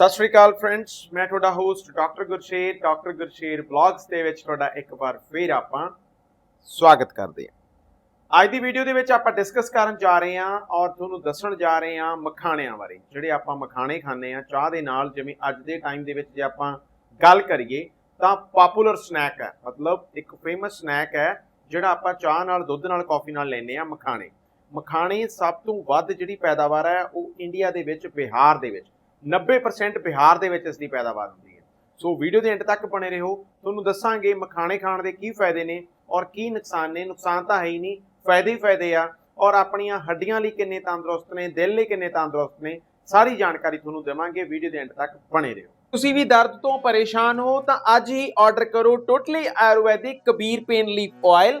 ਸਤਿ ਸ਼੍ਰੀ ਅਕਾਲ ਫਰੈਂਡਸ ਮੈਂ ਤੁਹਾਡਾ host doctor Gursher doctor Gursher vlogs ਦੇ ਵਿੱਚ ਤੁਹਾਡਾ ਇੱਕ ਵਾਰ ਫੇਰ ਆਪਾਂ ਸਵਾਗਤ ਕਰਦੇ ਹਾਂ। ਅੱਜ ਦੀ ਵੀਡੀਓ ਦੇ ਵਿੱਚ ਆਪਾਂ ਡਿਸਕਸ ਕਰਨ ਜਾ ਰਹੇ ਹਾਂ ਔਰ ਤੁਹਾਨੂੰ ਦੱਸਣ ਜਾ ਰਹੇ ਹਾਂ ਮਖਾਣਿਆਂ ਬਾਰੇ, ਜਿਹੜੇ ਆਪਾਂ ਮਖਾਣੇ ਖਾਂਦੇ ਆ ਚਾਹ ਦੇ ਨਾਲ ਜਿਵੇਂ ਅੱਜ ਦੇ ਟਾਈਮ ਦੇ ਵਿੱਚ ਜੇ ਆਪਾਂ ਗੱਲ ਕਰੀਏ ਤਾਂ ਪਪੂਲਰ ਸਨੈਕ ਹੈ, ਮਤਲਬ ਇੱਕ ਫੇਮਸ ਸਨੈਕ ਹੈ ਜਿਹੜਾ ਆਪਾਂ ਚਾਹ ਨਾਲ, ਦੁੱਧ ਨਾਲ ਕਾਫੀ ਨਾਲ ਲੈਂਦੇ ਆ ਮਖਾਣੇ। ਮਖਾਣੇ ਸਭ ਤੋਂ ਵੱਧ ਜਿਹੜੀ ਪੈਦਾਵਾਰ ਹੈ ਉਹ ਇੰਡੀਆ ਦੇ ਵਿੱਚ, ਬਿਹਾਰ ਦੇ ਵਿੱਚ। 90% ਬਿਹਾਰ ਦੇ ਵਿੱਚ ਇਸ ਦੀ ਪੈਦਾਵਾਰ ਹੁੰਦੀ ਹੈ। ਸੋ ਵੀਡੀਓ ਦੇ ਐਂਡ ਤੱਕ ਬਣੇ ਰਹੋ। ਤੁਹਾਨੂੰ ਦੱਸਾਂਗੇ ਮਖਾਣੇ ਖਾਣ ਦੇ ਕੀ ਫਾਇਦੇ ਨੇ ਔਰ ਕੀ ਨੁਕਸਾਨ ਨੇ। ਨੁਕਸਾਨ ਤਾਂ ਹੈ ਹੀ ਨਹੀਂ, ਫਾਇਦੇ ਹੀ ਫਾਇਦੇ ਆ। ਔਰ ਆਪਣੀਆਂ ਹੱਡੀਆਂ ਲਈ ਕਿੰਨੇ ਤੰਦਰੁਸਤ ਨੇ, ਦਿਲ ਲਈ ਕਿੰਨੇ ਤੰਦਰੁਸਤ ਨੇ, ਸਾਰੀ ਜਾਣਕਾਰੀ ਤੁਹਾਨੂੰ ਦੇਵਾਂਗੇ। ਵੀਡੀਓ ਦੇ ਐਂਡ ਤੱਕ ਬਣੇ ਰਹੋ। ਤੁਸੀਂ ਵੀ ਦਰਦ ਤੋਂ ਪਰੇਸ਼ਾਨ ਹੋ ਤਾਂ ਅੱਜ ਹੀ ਆਰਡਰ ਕਰੋ totally Ayurvedic Kabir pain leaf oil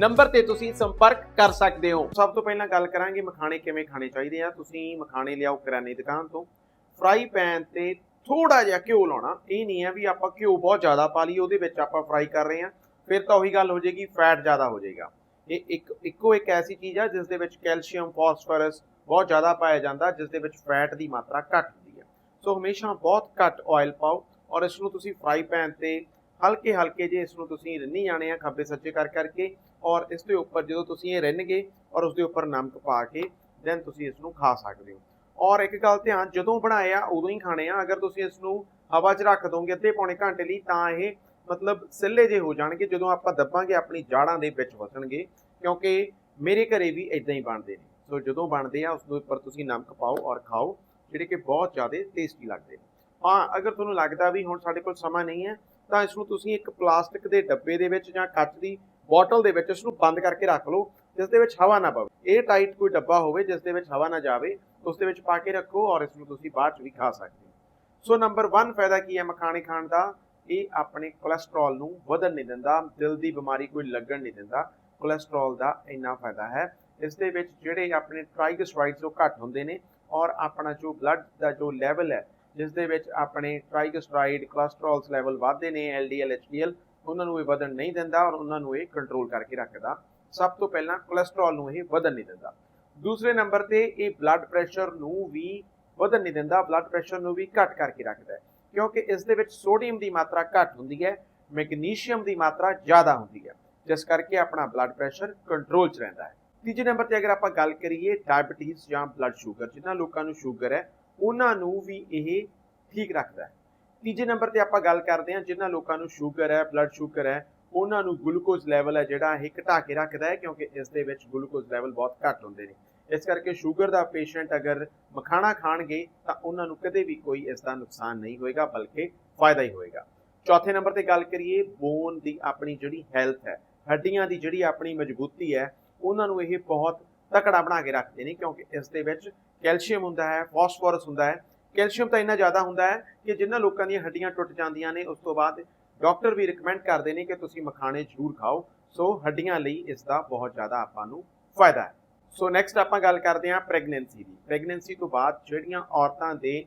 number ਤੇ ਤੁਸੀਂ ਸੰਪਰਕ ਕਰ ਸਕਦੇ ਹੋ। ਸਭ ਤੋਂ ਪਹਿਲਾਂ ਗੱਲ ਕਰਾਂਗੇ ਮਖਾਣੇ ਕਿਵੇਂ ਖਾਣੇ ਚਾਹੀਦੇ ਆ। ਤੁਸੀਂ ਮਖਾਣੇ ਲਿਆਓ ਕਰਿਆਨੇ ਦੁਕਾਨ ਤੋਂ। ਫਰਾਈ ਪੈਨ ਤੇ ਥੋੜਾ ਜਿਹਾ ਘਿਓ ਲਾਉਣਾ। ਇਹ ਨਹੀਂ ਹੈ ਵੀ ਆਪਾਂ ਘਿਓ ਬਹੁਤ ਜ਼ਿਆਦਾ ਪਾ ਲਈ ਉਹਦੇ ਵਿੱਚ ਆਪਾਂ ਫਰਾਈ ਕਰ ਰਹੇ ਹਾਂ ਫਿਰ ਤਾਂ ਉਹੀ ਗੱਲ ਹੋ ਜਾਏਗੀ, ਫੈਟ ਜ਼ਿਆਦਾ ਹੋ ਜਾਏਗਾ। ਇਹ ਇੱਕ, ਇੱਕੋ ਇੱਕ ਐਸੀ ਚੀਜ਼ ਆ ਜਿਸ ਦੇ ਵਿੱਚ ਕੈਲਸ਼ੀਅਮ, ਫਾਸਫੋਰਸ ਬਹੁਤ ਜ਼ਿਆਦਾ ਪਾਇਆ ਜਾਂਦਾ ਜਿਸ ਦੇ ਵਿੱਚ ਫੈਟ ਦੀ ਮਾਤਰਾ ਘੱਟ ਹੁੰਦੀ ਹੈ ਸੋ ਹਮੇਸ਼ਾ ਬਹੁਤ ਘੱਟ ਆਇਲ ਪਾਓ ਔਰ ਇਸ ਨੂੰ ਤੁਸੀਂ ਫਰਾਈ ਪੈਨ ਤੇ ਹਲਕੇ ਹਲਕੇ ਜੇ ਇਸ ਨੂੰ ਤੁਸੀਂ ਰਿੰਨੀ ਜਾਣੇ ਆ, ਖੱਬੇ ਸੱਜੇ ਕਰ ਕਰਕੇ ਔਰ ਇਸ ਦੇ ਉੱਪਰ ਜਦੋਂ ਤੁਸੀਂ ਇਹ ਰਿੰਨਗੇ ਔਰ ਉਸ ਦੇ ਉੱਪਰ ਨਮਕ ਪਾ ਕੇ ਦੈਨ ਤੁਸੀਂ ਇਸ ਨੂੰ ਖਾ ਸਕਦੇ ਹੋ। ਔਰ ਇੱਕ ਗੱਲ ਧਿਆਨ ਜਦੋਂ ਬਣਾਏ ਆ ਉਦੋਂ ਹੀ ਖਾਣੇ ਆ। ਅਗਰ ਤੁਸੀਂ ਇਸ ਨੂੰ ਹਵਾ 'ਚ ਰੱਖ ਦੋਗੇ ਅੱਧੇ ਪੌਣੇ ਘੰਟੇ ਲਈ, ਤਾਂ ਇਹ ਮਤਲਬ ਸਿੱਲੇ ਜੇ ਹੋ ਜਾਣਗੇ, ਜਦੋਂ ਆਪਾਂ ਦੱਬਾਂਗੇ ਆਪਣੀ ਜਾੜਾਂ ਦੇ ਵਿੱਚ ਵਸਣਗੇ, ਕਿਉਂਕਿ ਮੇਰੇ ਘਰੇ ਵੀ ਇਦਾਂ ਹੀ ਬਣਦੇ ਨੇ। ਸੋ ਜਦੋਂ ਬਣਦੇ ਆ ਉਸ ਦੇ ਉੱਪਰ ਤੁਸੀਂ ਨਮਕ ਪਾਓ ਔਰ ਖਾਓ, ਜਿਹੜੇ ਕਿ ਬਹੁਤ ਜ਼ਿਆਦਾ ਟੇਸਟੀ ਲੱਗਦੇ ਨੇ। ਹਾਂ, ਅਗਰ ਤੁਹਾਨੂੰ ਲੱਗਦਾ ਵੀ ਹੁਣ ਸਾਡੇ ਕੋਲ ਸਮਾਂ ਨਹੀਂ ਹੈ, ਤਾਂ ਇਸ ਨੂੰ ਤੁਸੀਂ ਇੱਕ ਪਲਾਸਟਿਕ ਦੇ ਡੱਬੇ ਦੇ ਵਿੱਚ ਜਾਂ ਕੱਚ ਦੀ ਬੋਟਲ ਦੇ ਵਿੱਚ ਇਸ ਨੂੰ ਬੰਦ ਕਰਕੇ ਰੱਖ ਲਓ, ਜਿਸ ਦੇ ਵਿੱਚ ਹਵਾ ਨਾ ਪਵੇ। ਇਹ ਟਾਈਟ ਕੋਈ ਡੱਬਾ ਹੋਵੇ, ਜਿਸ ਦੇ ਵਿੱਚ ਹਵਾ ਨਾ ਜਾਵੇ, ਉਸ ਦੇ ਵਿੱਚ ਪਾ ਕੇ ਰੱਖੋ ਔਰ ਇਸ ਨੂੰ ਤੁਸੀਂ ਬਾਅਦ ਚ ਵੀ ਖਾ ਸਕਦੇ ਹੋ। ਸੋ ਨੰਬਰ 1 ਫਾਇਦਾ ਕੀ ਹੈ ਮਖਾਣੇ ਖਾਣ ਦਾ? ਇਹ ਆਪਣੇ ਕੋਲੇਸਟ੍ਰੋਲ ਨੂੰ ਵਧਣ ਨਹੀਂ ਦਿੰਦਾ, ਦਿਲ ਦੀ ਬਿਮਾਰੀ ਕੋਈ ਲੱਗਣ ਨਹੀਂ ਦਿੰਦਾ। ਕੋਲੇਸਟ੍ਰੋਲ ਦਾ ਇੰਨਾ ਫਾਇਦਾ ਹੈ। ਇਸ ਦੇ ਵਿੱਚ ਜਿਹੜੇ ਆਪਣੇ ਟ੍ਰਾਈਗਲਿਸਰਾਈਡਸ ਉਹ ਘੱਟ ਹੁੰਦੇ ਨੇ ਔਰ ਆਪਣਾ ਜੋ ਬਲੱਡ ਦਾ ਜੋ ਲੈਵਲ ਹੈ, ਜਿਸ ਦੇ ਵਿੱਚ ਆਪਣੇ ਟ੍ਰਾਈਗਲਿਸਰਾਈਡ ਕੋਲੇਸਟ੍ਰੋਲਸ ਲੈਵਲ ਵਧਦੇ ਨੇ ਐਲਡੀਐਲ ਐਚਡੀਐਲ ਉਹਨਾਂ ਨੂੰ ਇਹ ਵਧਣ ਨਹੀਂ ਦਿੰਦਾ ਔਰ ਉਹਨਾਂ ਨੂੰ ਇਹ ਕੰਟਰੋਲ ਕਰਕੇ ਰੱਖਦਾ। ਸਭ ਤੋਂ ਪਹਿਲਾਂ ਕੋਲੇਸਟ੍ਰੋਲ ਨੂੰ ਇਹ ਵਧਣ ਨਹੀਂ ਦਿੰਦਾ। ਦੂਸਰੇ ਨੰਬਰ ਤੇ ਇਹ ਬਲੱਡ ਪ੍ਰੈਸ਼ਰ ਨੂੰ ਵੀ ਵਧਣ ਨਹੀਂ ਦਿੰਦਾ ਬਲੱਡ ਪ੍ਰੈਸ਼ਰ ਨੂੰ ਵੀ ਘੱਟ ਕਰਕੇ ਰੱਖਦਾ ਹੈ। ਕਿਉਂਕਿ ਇਸ ਦੇ ਵਿੱਚ ਸੋਡੀਅਮ ਦੀ ਮਾਤਰਾ ਘੱਟ ਹੁੰਦੀ ਹੈ ਮੈਗਨੀਸ਼ੀਅਮ ਦੀ ਮਾਤਰਾ ਜ਼ਿਆਦਾ ਹੁੰਦੀ ਹੈ। ਜਿਸ ਕਰਕੇ ਆਪਣਾ ਬਲੱਡ ਪ੍ਰੈਸ਼ਰ ਕੰਟਰੋਲ 'ਚ ਰਹਿੰਦਾ ਹੈ। ਤੀਜੇ ਨੰਬਰ ਤੇ ਅਗਰ ਆਪਾਂ ਗੱਲ ਕਰੀਏ ਡਾਇਬੀਟੀਜ਼ ਜਾਂ ਬਲੱਡ ਸ਼ੂਗਰ ਜਿਨ੍ਹਾਂ ਲੋਕਾਂ ਨੂੰ ਸ਼ੂਗਰ ਹੈ, ਉਹਨਾਂ ਨੂੰ ਵੀ ਇਹ ਠੀਕ ਰੱਖਦਾ ਹੈ। ਤੀਜੇ ਨੰਬਰ ਤੇ ਆਪਾਂ ਗੱਲ ਕਰਦੇ ਹਾਂ, ਜਿਨ੍ਹਾਂ ਲੋਕਾਂ ਨੂੰ ਸ਼ੂਗਰ ਹੈ ਬਲੱਡ ਸ਼ੂਗਰ ਹੈ, ਉਹਨਾਂ ਨੂੰ ਗਲੂਕੋਜ਼ ਲੈਵਲ ਹੈ ਜਿਹੜਾ ਇਹ ਘਟਾ ਕੇ ਰੱਖਦਾ ਹੈ, ਕਿਉਂਕਿ ਇਸ ਦੇ ਵਿੱਚ ਗਲੂਕੋਜ਼ ਲੈਵਲ ਬਹੁਤ ਘੱਟ ਹੁੰਦੇ ਨੇ। ਇਸ ਕਰਕੇ ਸ਼ੂਗਰ ਦਾ ਪੇਸ਼ੈਂਟ ਅਗਰ ਮਖਾਣਾ ਖਾਣਗੇ, ਤਾਂ ਉਹਨਾਂ ਨੂੰ ਕਦੇ ਵੀ ਕੋਈ ਇਸ ਦਾ ਨੁਕਸਾਨ ਨਹੀਂ ਹੋਏਗਾ, ਬਲਕਿ ਫਾਇਦਾ ਹੀ ਹੋਏਗਾ। ਚੌਥੇ ਨੰਬਰ ਤੇ ਗੱਲ ਕਰੀਏ ਬੋਨ ਦੀ ਆਪਣੀ ਜਿਹੜੀ ਹੈਲਥ ਹੈ, ਹੱਡੀਆਂ ਦੀ ਜਿਹੜੀ ਆਪਣੀ ਮਜ਼ਬੂਤੀ ਹੈ, ਉਹਨਾਂ ਨੂੰ ਇਹ ਬਹੁਤ ਤਕੜਾ ਬਣਾ ਕੇ ਰੱਖਦੇ ਨੇ, ਕਿਉਂਕਿ ਇਸ ਦੇ ਵਿੱਚ ਕੈਲਸ਼ੀਅਮ ਹੁੰਦਾ ਹੈ, ਫਾਸਫੋਰਸ ਹੁੰਦਾ ਹੈ ਕੈਲਸ਼ੀਅਮ ਤਾਂ ਇੰਨਾ ਜ਼ਿਆਦਾ ਹੁੰਦਾ ਹੈ ਕਿ ਜਿਨ੍ਹਾਂ ਲੋਕਾਂ ਦੀਆਂ ਹੱਡੀਆਂ ਟੁੱਟ ਜਾਂਦੀਆਂ ਨੇ, ਉਸ ਤੋਂ ਬਾਅਦ ਡਾਕਟਰ ਵੀ ਰეკਮੈਂਡ ਕਰਦੇ ਨੇ ਕਿ ਤੁਸੀਂ ਮਖਾਣੇ ਜ਼ਰੂਰ ਖਾਓ। ਸੋ ਹੱਡੀਆਂ ਲਈ ਇਸ ਦਾ ਬਹੁਤ ਜ਼ਿਆਦਾ ਆਪਾਂ ਨੂੰ ਫਾਇਦਾ ਹੈ। ਸੋ ਨੈਕਸਟ ਆਪਾਂ ਗੱਲ ਕਰਦੇ ਹਾਂ ਪ੍ਰੈਗਨੈਂਸੀ ਦੀ। ਪ੍ਰੈਗਨੈਂਸੀ ਤੋਂ ਬਾਅਦ ਜਿਹੜੀਆਂ ਔਰਤਾਂ ਦੇ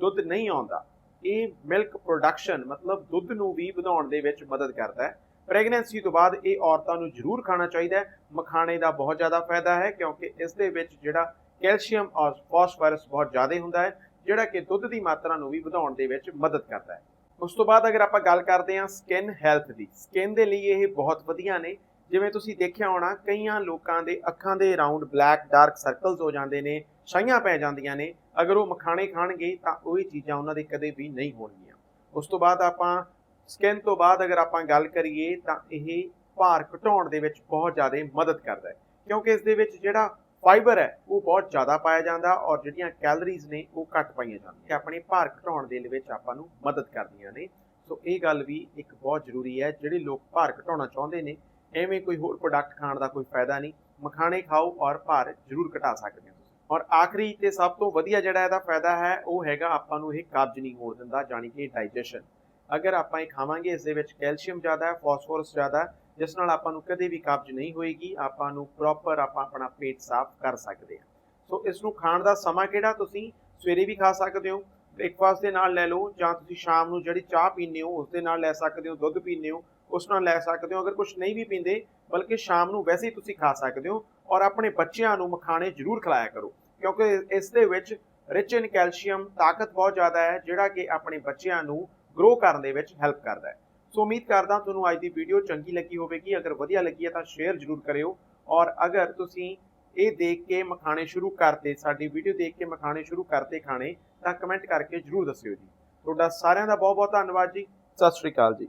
ਦੁੱਧ ਨਹੀਂ ਆਉਂਦਾ, ਇਹ ਮਿਲਕ ਪ੍ਰੋਡਕਸ਼ਨ ਮਤਲਬ ਦੁੱਧ ਨੂੰ ਵੀ ਵਧਾਉਣ ਦੇ ਵਿੱਚ ਮਦਦ ਕਰਦਾ ਹੈ। ਪ੍ਰੈਗਨੈਂਸੀ ਤੋਂ ਬਾਅਦ ਇਹ ਔਰਤਾਂ ਨੂੰ ਜ਼ਰੂਰ ਖਾਣਾ ਚਾਹੀਦਾ ਹੈ। ਮਖਾਣੇ ਦਾ ਬਹੁਤ ਜ਼ਿਆਦਾ ਫਾਇਦਾ ਹੈ ਕਿਉਂਕਿ ਇਸ ਦੇ ਵਿੱਚ ਜਿਹੜਾ ਕੈਲਸ਼ੀਅਮ ਔਰ ਫਾਸਫੋਰਸ ਬਹੁਤ ਜ਼ਿਆਦਾ ਹੁੰਦਾ ਹੈ। ਜਿਹੜਾ ਕਿ ਦੁੱਧ ਦੀ ਮਾਤਰਾ ਨੂੰ ਵੀ ਵਧਾਉਣ ਦੇ ਵਿੱਚ ਮਦਦ ਕਰਦਾ ਹੈ। ਉਸ ਤੋਂ ਬਾਅਦ ਅਗਰ ਆਪਾਂ ਗੱਲ ਕਰਦੇ ਹਾਂ ਸਕਿਨ ਹੈਲਥ ਦੀ ਸਕਿਨ ਦੇ ਲਈ ਇਹ ਬਹੁਤ ਵਧੀਆ ਨੇ। ਜਿਵੇਂ ਤੁਸੀਂ ਦੇਖਿਆ ਹੋਣਾ, ਕਈਆਂ ਲੋਕਾਂ ਦੇ ਅੱਖਾਂ ਦੇ ਅਰਾਊਂਡ ਬਲੈਕ ਡਾਰਕ ਸਰਕਲਸ ਹੋ ਜਾਂਦੇ ਨੇ, ਛਾਈਆਂ ਪੈ ਜਾਂਦੀਆਂ ਨੇ। ਅਗਰ ਉਹ ਮਖਾਣੇ ਖਾਣਗੇ ਤਾਂ ਉਹੀ ਚੀਜ਼ਾਂ ਉਹਨਾਂ ਦੇ ਕਦੇ ਵੀ ਨਹੀਂ ਹੋਣਗੀਆਂ। ਉਸ ਤੋਂ ਬਾਅਦ ਆਪਾਂ ਸਕਿਨ ਤੋਂ ਬਾਅਦ ਅਗਰ ਆਪਾਂ ਗੱਲ ਕਰੀਏ ਤਾਂ ਇਹ ਭਾਰ ਘਟਾਉਣ ਦੇ ਵਿੱਚ ਬਹੁਤ ਜ਼ਿਆਦਾ ਮਦਦ ਕਰਦਾ ਹੈ। ਕਿਉਂਕਿ ਇਸ ਦੇ ਵਿੱਚ ਜਿਹੜਾ ਫਾਈਬਰ ਹੈ, ਉਹ ਬਹੁਤ ਜ਼ਿਆਦਾ ਪਾਇਆ ਜਾਂਦਾ ਔਰ ਜਿਹੜੀਆਂ ਕੈਲਰੀਜ਼ ਨੇ ਉਹ ਘੱਟ ਪਾਈਆਂ ਜਾਂਦੀਆਂ ਆਪਣੇ ਭਾਰ ਘਟਾਉਣ ਦੇ ਵਿੱਚ ਆਪਾਂ ਨੂੰ ਮਦਦ ਕਰਦੀਆਂ ਨੇ। ਸੋ ਇਹ ਗੱਲ ਵੀ ਇੱਕ ਬਹੁਤ ਜ਼ਰੂਰੀ ਹੈ, ਜਿਹੜੇ ਲੋਕ ਭਾਰ ਘਟਾਉਣਾ ਚਾਹੁੰਦੇ ਨੇ, ਐਵੇਂ ਕੋਈ ਹੋਰ ਪ੍ਰੋਡਕਟ ਖਾਣ ਦਾ ਕੋਈ ਫਾਇਦਾ ਨਹੀਂ। ਮਖਾਣੇ ਖਾਓ ਔਰ ਭਾਰ ਜ਼ਰੂਰ ਘਟਾ ਸਕਦੇ ਹੋ ਔਰ ਆਖਰੀ ਤੇ ਸਭ ਤੋਂ ਵਧੀਆ ਜਿਹੜਾ ਇਹਦਾ ਫਾਇਦਾ ਹੈ, ਉਹ ਹੈਗਾ ਆਪਾਂ ਨੂੰ ਇਹ ਕਬਜ਼ ਨਹੀਂ ਹੋਣ ਦਿੰਦਾ ਜਾਨੀ ਕਿ ਡਾਈਜੈਸ਼ਨ ਅਗਰ ਆਪਾਂ ਇਹ ਖਾਵਾਂਗੇ, ਇਸ ਦੇ ਵਿੱਚ ਕੈਲਸ਼ੀਅਮ ਜ਼ਿਆਦਾ ਹੈ, ਫਾਸਫੋਰਸ ਜ਼ਿਆਦਾ ਹੈ ਜਿਸ ਨਾਲ ਆਪਾਂ ਨੂੰ ਕਦੇ ਵੀ ਕਬਜ਼ ਨਹੀਂ ਹੋਏਗੀ, ਆਪਾਂ ਨੂੰ ਪ੍ਰੋਪਰ ਆਪਾਂ ਆਪਣਾ ਪੇਟ ਸਾਫ਼ ਕਰ ਸਕਦੇ ਹਾਂ। ਸੋ ਇਸ ਨੂੰ ਖਾਣ ਦਾ ਸਮਾਂ ਕਿਹੜਾ ਤੁਸੀਂ? ਸਵੇਰੇ ਵੀ ਖਾ ਸਕਦੇ ਹੋ, ਬ੍ਰੇਕਫਾਸਟ ਦੇ ਨਾਲ ਲੈ ਲਓ, ਜਾਂ ਤੁਸੀਂ ਸ਼ਾਮ ਨੂੰ ਜਿਹੜੀ ਚਾਹ ਪੀਂਦੇ ਹੋ ਉਸ ਦੇ ਨਾਲ ਲੈ ਸਕਦੇ ਹੋ, ਦੁੱਧ ਪੀਂਦੇ ਹੋ, ਉਸ ਨਾਲ ਲੈ ਸਕਦੇ ਹੋ। ਅਗਰ ਕੁਝ ਨਹੀਂ ਵੀ ਪੀਂਦੇ, ਬਲਕਿ ਸ਼ਾਮ ਨੂੰ ਵੈਸੇ ਹੀ ਤੁਸੀਂ ਖਾ ਸਕਦੇ ਹੋ ਔਰ ਆਪਣੇ ਬੱਚਿਆਂ ਨੂੰ ਮਖਾਣੇ ਜ਼ਰੂਰ ਖਿਲਾਇਆ ਕਰੋ, ਕਿਉਂਕਿ ਇਸ ਦੇ ਵਿੱਚ ਰਿਚ ਇਨ ਕੈਲਸ਼ੀਅਮ ਤਾਕਤ ਬਹੁਤ ਜ਼ਿਆਦਾ ਹੈ, ਜਿਹੜਾ ਕਿ ਆਪਣੇ ਬੱਚਿਆਂ ਨੂੰ ਗਰੋ ਕਰਨ ਦੇ ਵਿੱਚ ਹੈਲਪ ਕਰਦਾ ਹੈ। ਸੋ ਉਮੀਦ ਕਰਦਾ ਤੁਹਾਨੂੰ ਅੱਜ ਦੀ ਵੀਡੀਓ ਚੰਗੀ ਲੱਗੀ ਹੋਵੇਗੀ। ਅਗਰ ਵਧੀਆ ਲੱਗੀ ਹੈ ਤਾਂ ਸ਼ੇਅਰ ਜ਼ਰੂਰ ਕਰਿਓ। ਔਰ ਅਗਰ ਤੁਸੀਂ ਇਹ ਦੇਖ ਕੇ ਮਖਾਣੇ ਸ਼ੁਰੂ ਕਰਤੇ ਸਾਡੀ ਵੀਡੀਓ ਦੇਖ ਕੇ ਮਖਾਣੇ ਸ਼ੁਰੂ ਕਰਤੇ ਖਾਣੇ, ਤਾਂ ਕਮੈਂਟ ਕਰਕੇ ਜ਼ਰੂਰ ਦੱਸਿਓ ਜੀ। ਤੁਹਾਡਾ ਸਾਰਿਆਂ ਦਾ ਬਹੁਤ ਬਹੁਤ ਧੰਨਵਾਦ ਜੀ। ਸਤਿ ਸ਼੍ਰੀ ਅਕਾਲ ਜੀ।